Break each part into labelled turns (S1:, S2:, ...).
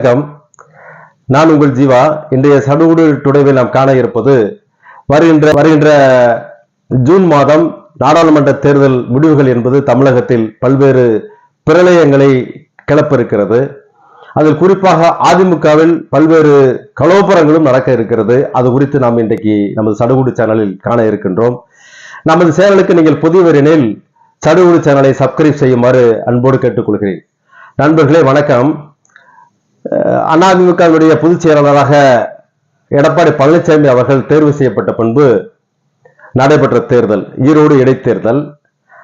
S1: வணக்கம். நான் உங்கள் ஜீவா. இன்றைய சடுகுடு டுடேவில் நாம் காண இருப்பது வருகின்ற வருகின்ற ஜூன் மாதம் நாடாளுமன்ற தேர்தல் முடிவுகள் என்பது தமிழகத்தில் பல்வேறு பிரளயங்களை கிளப்பிருக்கிறது அதில் குறிப்பாக அதிமுகவில் பல்வேறு கலோபரங்களும் நடக்க இருக்கிறது. அது குறித்து நாம் இன்றைக்கு நமது சடுகுடு சேனலில் காண இருக்கின்றோம். நமது சேனலுக்கு நீங்கள் புதியவர் எனில் சடுகுடு சேனலை சப்ஸ்கிரைப் செய்யுமாறு அன்போடு கேட்டுக்கொள்கிறேன். நண்பர்களே வணக்கம். அதிமுகவினுடைய பொதுச் செயலாளராக எடப்பாடி பழனிசாமி அவர்கள் தேர்வு செய்யப்பட்ட பின்பு நடைபெற்ற தேர்தல் ஈரோடு இடைத்தேர்தல்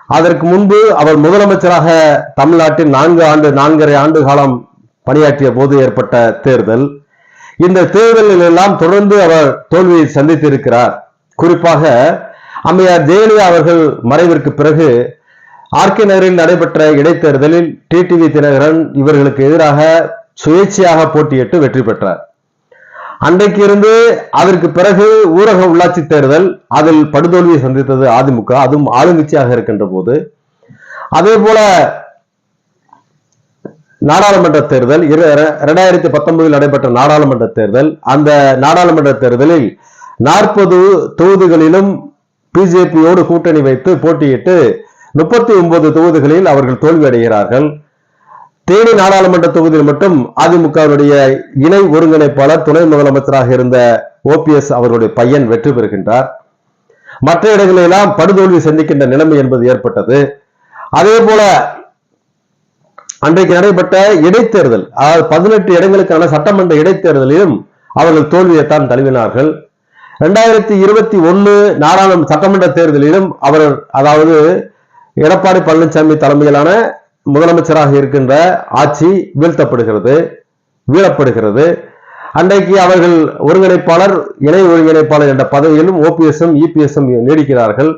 S1: அதற்கு முன்பு அவர் முதலமைச்சராக தமிழ்நாட்டில் நான்கு ஆண்டு நான்கரை ஆண்டு காலம் பணியாற்றிய போது ஏற்பட்ட தேர்தல். இந்த தேர்தலில் எல்லாம் தொடர்ந்து அவர் தோல்வியை சந்தித்திருக்கிறார். குறிப்பாக அம்மையார் ஜெயலலிதா அவர்கள் மறைவிற்கு பிறகு ஆர்கே நகரில் நடைபெற்ற இடைத்தேர்தலில் டிடிவி தினகரன் இவர்களுக்கு எதிராக சுயேட்சையாக போட்டியிட்டு வெற்றி பெற்றார். அன்றைக்கு இருந்து அதற்கு பிறகு ஊரக உள்ளாட்சி தேர்தல் அதில் படுதோல்வியை சந்தித்தது அதிமுக அதுவும் ஆளுங்கட்சியாக இருக்கின்ற போது. அதே போல நாடாளுமன்ற தேர்தல் இரண்டாயிரத்தி பத்தொன்பதில் நடைபெற்ற நாடாளுமன்ற தேர்தல் அந்த நாடாளுமன்ற தேர்தலில் நாற்பது தொகுதிகளிலும் பிஜேபியோடு கூட்டணி வைத்து போட்டியிட்டு முப்பத்தி ஒன்பது தொகுதிகளில் அவர்கள் தோல்வி அடைகிறார்கள் தேனி நாடாளுமன்ற தொகுதியில் மட்டும் அதிமுகவினுடைய இணை ஒருங்கிணைப்பாளர் துணை முதலமைச்சராக இருந்த ஓபிஎஸ் அவர்களுடைய பையன் வெற்றி பெறுகின்றார். மற்ற இடங்களெல்லாம் படுதோல்வி சந்திக்கின்ற நிலைமை என்பது ஏற்பட்டது. அதே போல அன்றைக்கு நடைபெற்ற இடைத்தேர்தல் அதாவது பதினெட்டு இடங்களுக்கான சட்டமன்ற இடைத்தேர்தலிலும் அவர்கள் தோல்வியைத்தான் தழுவினார்கள். இரண்டாயிரத்தி இருபத்தி ஒன்னு நாடாளுமன்ற சட்டமன்ற தேர்தலிலும் அவர் அதாவது எடப்பாடி பழனிசாமி தலைமையிலான முதலமைச்சராக இருக்கின்ற ஆட்சி வீழ்த்தப்படுகிறது வீழப்படுகிறது. அன்றைக்கு அவர்கள் ஒருங்கிணைப்பாளர் இணை ஒருங்கிணைப்பாளர் என்ற பதவியிலும் ஓபிஎஸும் இபிஎஸும் நீடிக்கிறார்கள்.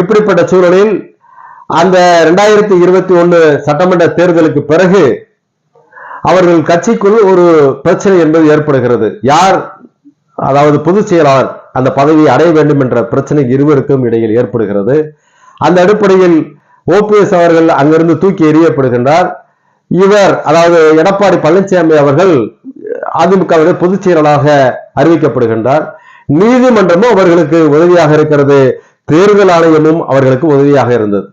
S1: இப்படிப்பட்ட சூழலில் அந்த ரெண்டாயிரத்தி இருபத்தி ஒன்று சட்டமன்ற தேர்தலுக்கு பிறகு அவர்கள் கட்சிக்குள் ஒரு பிரச்சனை என்பது ஏற்படுகிறது. யார் அதாவது பொதுச் செயலாளர் அந்த பதவியை அடைய வேண்டும் என்ற பிரச்சனை இருவருக்கும் இடையில் ஏற்படுகிறது. அந்த அடிப்படையில் ஓபிஎஸ் அவர்கள் அங்கிருந்து தூக்கி எறியப்படுகின்றார். இவர் அதாவது எடப்பாடி பழனிசாமி அவர்கள் அதிமுகவுடைய பொதுச் செயலாளராக அறிவிக்கப்படுகின்றார். நீதிமன்றமும் அவர்களுக்கு உதவியாக இருக்கிறது. தேர்தல் ஆணையமும் அவர்களுக்கு உதவியாக இருந்தது.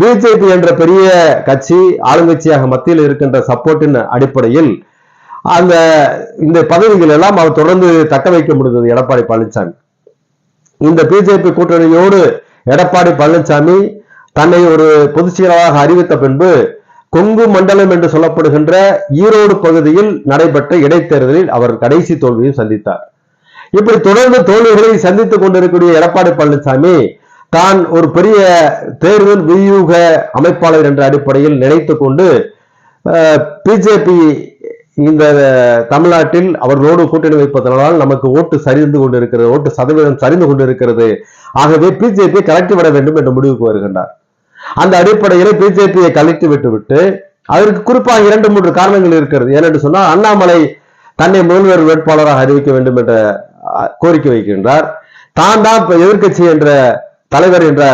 S1: பிஜேபி என்ற பெரிய கட்சி ஆளுங்கட்சியாக மத்தியில் இருக்கின்ற சப்போர்ட்டின் அடிப்படையில் அந்த இந்த பதவிகள் எல்லாம் அவர் தொடர்ந்து தக்க வைக்க முடிந்தது எடப்பாடி பழனிசாமி இந்த பிஜேபி கூட்டணியோடு எடப்பாடி பழனிசாமி தன்னை ஒரு பொதுச் செயலாளராக அறிவித்த பின்பு கொங்கு மண்டலம் என்று சொல்லப்படுகின்ற ஈரோடு பகுதியில் நடைபெற்ற இடைத்தேர்தலில் அவர் கடைசி தோல்வியும் சந்தித்தார். இப்படி தொடர்ந்து தோல்விகளை சந்தித்துக் கொண்டிருக்கக்கூடிய எடப்பாடி பழனிசாமி தான் ஒரு பெரிய தேர்தல் வியூக அமைப்பாளர் என்ற அடிப்படையில் நினைத்து கொண்டு பிஜேபி இந்த தமிழ்நாட்டில் அவர்களோடு கூட்டணி வைப்பதனால் நமக்கு ஓட்டு சரிந்து கொண்டிருக்கிறது ஓட்டு சதவீதம் சரிந்து கொண்டிருக்கிறது. ஆகவே பிஜேபி கலட்டி விட வேண்டும் என்று முடிவுக்கு வருகின்றார். அந்த அடிப்படையில் பிஜேபியை கழித்து விட்டுவிட்டு அதற்கு குறிப்பாக இரண்டு மூன்று காரணங்கள் இருக்கிறது. ஏனென்று சொன்னால் அண்ணாமலை தன்னை முதல்வர் வேட்பாளராக அறிவிக்க வேண்டும் என்ற கோரிக்கை வைக்கின்றார். தான் தான் எதிர்கட்சி என்ற தலைவர் என்ற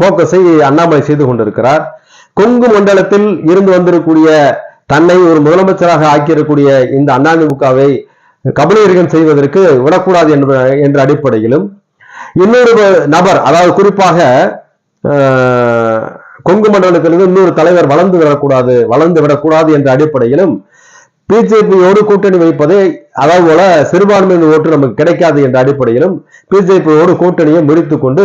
S1: போக்கஸை அண்ணாமலை செய்து கொண்டிருக்கிறார். கொங்கு மண்டலத்தில் இருந்து வந்திருக்கக்கூடிய தன்னை ஒரு முதலமைச்சராக ஆக்கியிருக்கக்கூடிய இந்த அதிமுகவை கபலீரகம் செய்வதற்கு விடக்கூடாது என்ற அடிப்படையிலும் இன்னொரு நபர் அதாவது குறிப்பாக கொங்கு மண்டலத்திலிருந்து இன்னொரு தலைவர் வளர்ந்து விடக்கூடாது வளர்ந்து விடக்கூடாது என்ற அடிப்படையிலும் பிஜேபியோடு கூட்டணி வைப்பதே அதாவது போல சிறுபான்மையின் ஓட்டு நமக்கு கிடைக்காது என்ற அடிப்படையிலும் பிஜேபியோடு கூட்டணியை முடித்துக் கொண்டு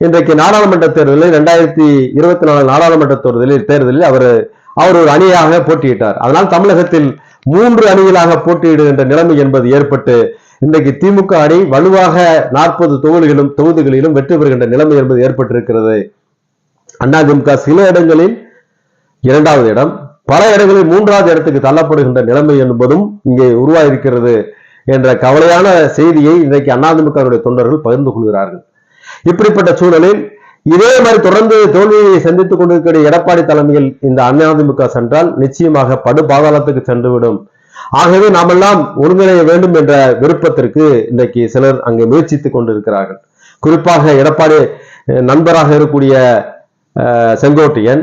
S1: இன்றைக்கு நாடாளுமன்ற தேர்தலில் இரண்டாயிரத்தி இருபத்தி நாலு நாடாளுமன்ற தேர்தலில் தேர்தலில் அவர் அவர் ஒரு அணியாக போட்டியிட்டார். அதனால் தமிழகத்தில் மூன்று அணிகளாக போட்டியிடுகின்ற நிலைமை என்பது ஏற்பட்டு இன்றைக்கு திமுக அணி வலுவாக நாற்பது தொகுதிகளும் தொகுதிகளிலும் வெற்றி பெறுகின்ற நிலைமை என்பது ஏற்பட்டிருக்கிறது. அதிமுக சில இடங்களில் இரண்டாவது இடம் பல இடங்களில் மூன்றாவது இடத்துக்கு தள்ளப்படுகின்ற நிலைமை என்பதும் இங்கே உருவாயிருக்கிறது என்ற கவலையான செய்தியை இன்றைக்கு அதிமுகவுடைய தொண்டர்கள் பகிர்ந்து கொள்கிறார்கள். இப்படிப்பட்ட சூழலில் இதே மாதிரி தொடர்ந்து தோல்வியை சந்தித்துக் கொண்டிருக்கிற எடப்பாடி தலைமையில் இந்த அதிமுக சென்றால் நிச்சயமாக படு பாதாளத்துக்கு சென்றுவிடும். ஆகவே நாமெல்லாம் ஒருங்கிணைய வேண்டும் என்ற விருப்பத்திற்கு இன்றைக்கு சிலர் அங்கு முயற்சித்துக் கொண்டிருக்கிறார்கள். குறிப்பாக எடப்பாடி நண்பராக இருக்கக்கூடிய செங்கோட்டையன்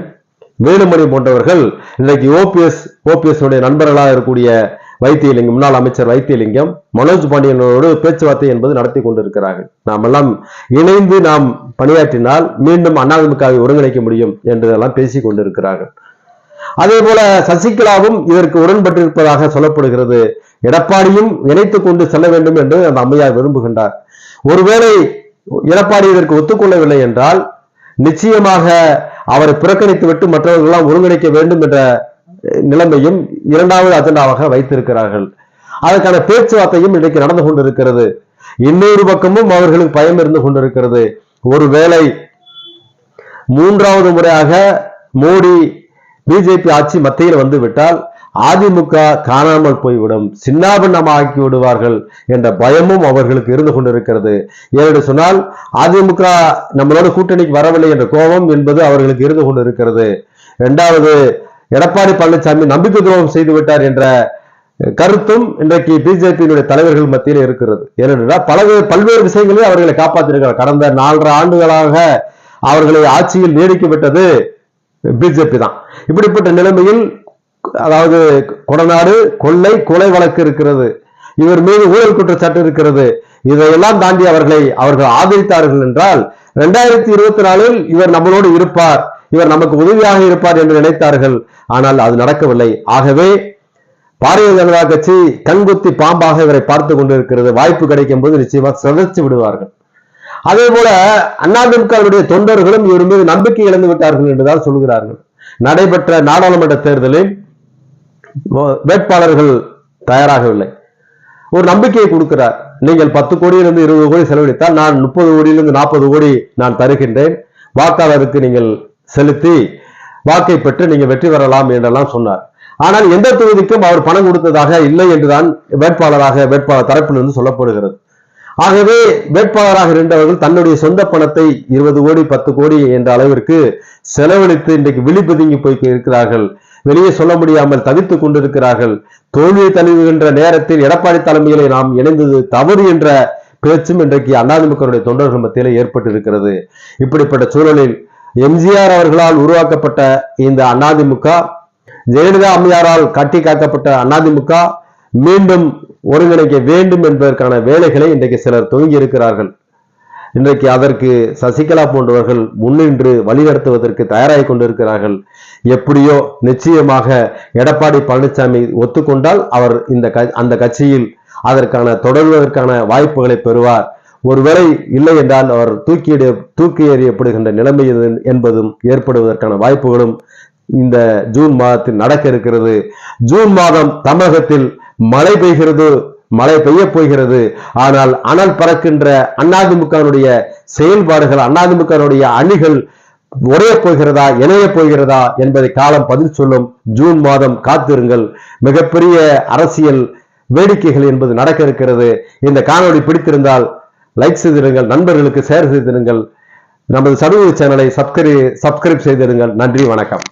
S1: வேலுமணி போன்றவர்கள் இன்றைக்கு ஓபிஎஸ் ஓபிஎஸ் உடைய நண்பர்களாக இருக்கக்கூடிய வைத்தியலிங்கம் முன்னாள் அமைச்சர் வைத்தியலிங்கம் மனோஜ் பாண்டியனோடு பேச்சுவார்த்தை என்பது நடத்தி கொண்டிருக்கிறார்கள். நாம் எல்லாம் இணைந்து நாம் பணியாற்றினால் மீண்டும் அதிமுகவை ஒருங்கிணைக்க முடியும் என்று எல்லாம் பேசிக் கொண்டிருக்கிறார்கள். அதே போல சசிகலாவும் இதற்கு உடன்பட்டிருப்பதாக சொல்லப்படுகிறது. எடப்பாடியும் இணைத்துக் கொண்டு செல்ல வேண்டும் என்று அந்த அம்மையார் விரும்புகின்றார். ஒருவேளை எடப்பாடி இதற்கு ஒத்துக்கொள்ளவில்லை என்றால் நிச்சயமாக அவரை புறக்கணித்துவிட்டு மற்றவர்களெல்லாம் ஒருங்கிணைக்க வேண்டும் என்ற நிலைமையும் இரண்டாவது அஜெண்டாவாக வைத்திருக்கிறார்கள். அதற்கான பேச்சுவார்த்தையும் இன்றைக்கு நடந்து கொண்டிருக்கிறது. இன்னொரு பக்கமும் அவர்களுக்கு பயம் இருந்து கொண்டிருக்கிறது. ஒருவேளை மூன்றாவது முறையாக மோடி பிஜேபி ஆட்சி மத்தியில் வந்து விட்டால் அதிமுக காணாமல் போய்விடும் சின்னாபின்னமாக்கி விடுவார்கள் என்ற பயமும் அவர்களுக்கு இருந்து கொண்டிருக்கிறது. ஏனென்று சொன்னால் அதிமுக நம்மளோட கூட்டணிக்கு வரவில்லை என்ற கோபம் என்பது அவர்களுக்கு இருந்து கொண்டிருக்கிறது. இரண்டாவது எடப்பாடி பழனிசாமி நம்பிக்கை துரோகம் செய்துவிட்டார் என்ற கருத்தும் இன்றைக்கு பிஜேபியினுடைய தலைவர்கள் மத்தியில் இருக்கிறது. ஏனென்றால் பல பல்வேறு விஷயங்களில் அவர்களை காப்பாற்றிருக்கிறார். கடந்த நாலரை ஆண்டுகளாக அவர்களை ஆட்சியில் நீடிக்க விட்டது பிஜேபி தான். இப்படிப்பட்ட நிலைமையில் அதாவது கொடநாடு கொள்ளை கொலை வழக்கு இருக்கிறது. இவர் மீது ஊழல் குற்றச்சாட்டு இருக்கிறது. இதையெல்லாம் தாண்டி அவர்களை அவர்கள் ஆதரித்தார்கள் என்றால் இரண்டாயிரத்தி இருபத்தி நாலில் இவர் நம்மளோடு இருப்பார். இவர் நமக்கு உதவியாக இருப்பார் என்று நினைத்தார்கள். ஆனால் அது நடக்கவில்லை. ஆகவே பாரதிய ஜனதா கட்சி கண்குத்தி பாம்பாக இவரை பார்த்து கொண்டிருக்கிறது. வாய்ப்பு கிடைக்கும் போது நிச்சயமாக சிதைச்சு விடுவார்கள். அதே போல அதிமுகவுடைய தொண்டர்களும் இவர் மீது நம்பிக்கை இழந்து விட்டார்கள் என்றுதான் சொல்கிறார்கள். நடைபெற்ற நாடாளுமன்ற தேர்தலில் வேட்பாளர்கள் தயாராகவில்லை. ஒரு நம்பிக்கையை கொடுக்கிறார். நீங்கள் பத்து கோடியிலிருந்து இருபது கோடி செலவழித்தால் நான் முப்பது கோடியிலிருந்து நாற்பது கோடி நான் தருகின்றேன். வாக்காளருக்கு நீங்கள் செலுத்தி வாக்கை பெற்று நீங்க வெற்றி பெறலாம் என்றெல்லாம் சொன்னார். ஆனால் எந்த தொகுதிக்கும் அவர் பணம் கொடுத்ததாக இல்லை என்றுதான் வேட்பாளராக வேட்பாளர் தரப்பிலிருந்து சொல்லப்படுகிறது. ஆகவே வேட்பாளராக இருந்தவர்கள் தன்னுடைய சொந்த பணத்தை இருபது கோடி பத்து கோடி என்ற அளவிற்கு செலவழித்து இன்றைக்கு விழிப்பதுங்கி போய் இருக்கிறார்கள். வெளியே சொல்ல முடியாமல் தவித்துக் கொண்டிருக்கிறார்கள். தோல்வியை தழுவுகின்ற நேரத்தில் எடப்பாடி தலைமையிலே நாம் இணைந்தது தவறு என்ற பேச்சும் இன்றைக்கு அண்ணாதிமுகனுடைய தொண்டர்கள் மத்தியில் ஏற்பட்டிருக்கிறது. இப்படிப்பட்ட சூழலில் எம்ஜிஆர் அவர்களால் உருவாக்கப்பட்ட இந்த அண்ணாதிமுக ஜெயலலிதா அம்மையாரால் கட்டி காக்கப்பட்ட அண்ணாதிமுக மீண்டும் ஒருங்கிணைக்க வேண்டும் என்பதற்கான வேலைகளை இன்றைக்கு சிலர் துவங்கி இருக்கிறார்கள். இன்றைக்கு அதற்கு சசிகலா போன்றவர்கள் முன்னின்று வழிநடத்துவதற்கு தயாராகி கொண்டிருக்கிறார்கள். எப்படியோ நிச்சயமாக எடப்பாடி பழனிசாமி ஒத்துக்கொண்டால் அவர் இந்த அந்த கட்சியில் அதற்கான தொடர்வதற்கான வாய்ப்புகளை பெறுவார். ஒருவேளை இல்லை என்றால் அவர் தூக்கி தூக்கி எறியப்படுகின்ற நிலைமை என்பதும் ஏற்படுவதற்கான வாய்ப்புகளும் இந்த ஜூன் மாதத்தில் நடக்க இருக்கிறது. ஜூன் மாதம் தமிழகத்தில் மழை பெய்கிறது மழை பெய்ய போகிறது. ஆனால் அனல் பறக்கின்ற அண்ணாதிமுகனுடைய செயல்பாடுகள் அண்ணாதிமுகனுடைய அணிகள் உடைய போகிறதா இணைய போகிறதா என்பதை காலம் பதில் சொல்லும் ஜூன் மாதம் காத்திருங்கள். மிகப்பெரிய அரசியல் வேடிக்கைகள் என்பது நடக்க இருக்கிறது. இந்த காணொலி பிடித்திருந்தால் லைக் செய்திருங்கள் நண்பர்களுக்கு ஷேர் செய்திருங்கள். நமது சடுகு சேனலை சப்ஸ்கிரைப் சப்ஸ்கிரைப் செய்திருங்கள். நன்றி வணக்கம்.